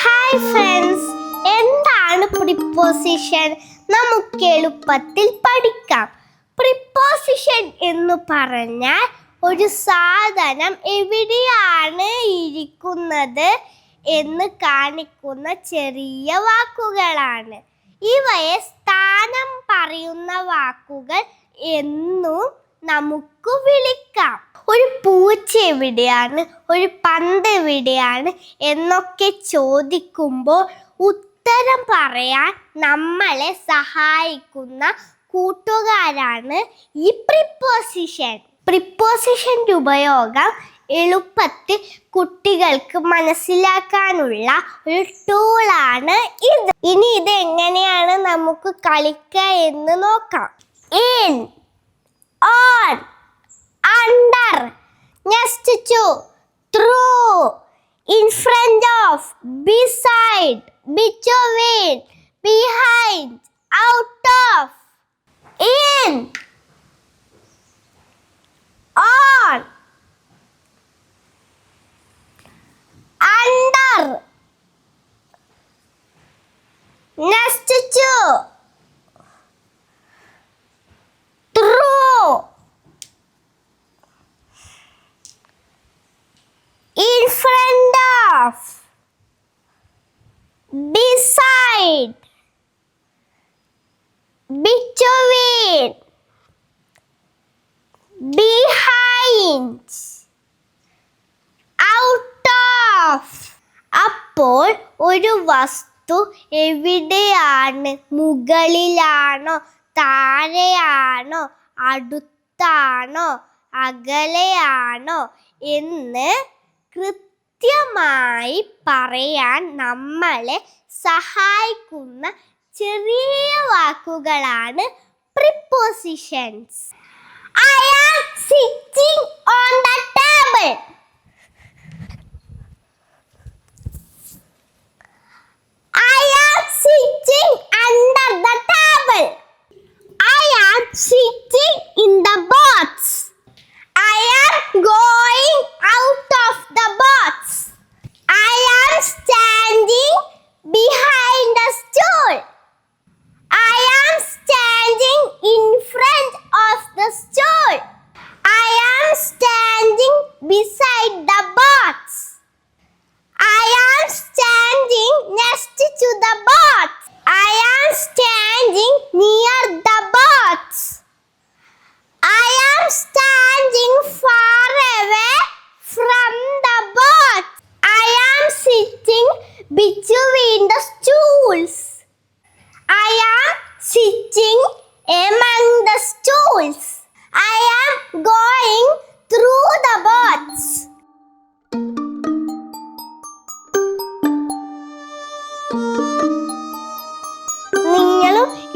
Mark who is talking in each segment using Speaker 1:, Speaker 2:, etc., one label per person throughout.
Speaker 1: Hi friends എന്താണ് preposition നമുക്ക് എളുപ്പത്തിൽ പഠിക്കാം. പ്രിപ്പോസിഷൻ എന്ന് പറഞ്ഞാൽ ഒരു സാധനം എവിടെയാണ് ഇരിക്കുന്നത് എന്ന് കാണിക്കുന്ന ചെറിയ വാക്കുകളാണ്. ഇവയെ സ്ഥാനം പറയുന്ന വാക്കുകൾ എന്നും നമുക്ക് വിളിക്കാം. ഒരു പൂച്ച എവിടെയാണ്? ഒരു പന്ത് എവിടെയാണ്? എന്നൊക്കെ ചോദിക്കുമ്പോൾ ഉത്തരം പറയാൻ നമ്മളെ സഹായിക്കുന്ന കൂട്ടുകാരാണ് ഈ പ്രിപ്പോസിഷൻ. പ്രിപ്പോസിഷന്റെ ഉപയോഗം എളുപ്പത്തിൽ കുട്ടികൾക്ക് മനസ്സിലാക്കാനുള്ള ഒരു ടൂളാണ് ഇത്. ഇനി ഇത് എങ്ങനെയാണ് നമുക്ക് കളിക്കുക എന്ന് നോക്കാം. In on, under, next to, through, in front of, beside, between, behind, out of, in, on, under, next to, beside. Between. Behind. Out of. അപ്പോൾ ഒരു വസ്തു എവിടെയാണ്? മുകളിലാണോ? താഴെയാണോ? അടുത്താണോ? അകലെയാണോ? എന്ന് കൃത്യമായി പറയാൻ നമ്മളെ സഹായിക്കുന്ന ചെറിയ വാക്കുകളാണ് prepositions I am sitting the box. I am standing near the boat. I am standing far away from the boat. I am sitting between the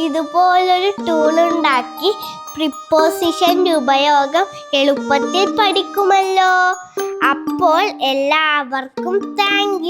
Speaker 1: ഇതുപോലൊരു ടൂൾ ഉണ്ടാക്കി പ്രിപ്പോസിഷന്റെ ഉപയോഗം എളുപ്പത്തിൽ പഠിക്കുമല്ലോ. അപ്പോൾ എല്ലാവർക്കും താങ്ക്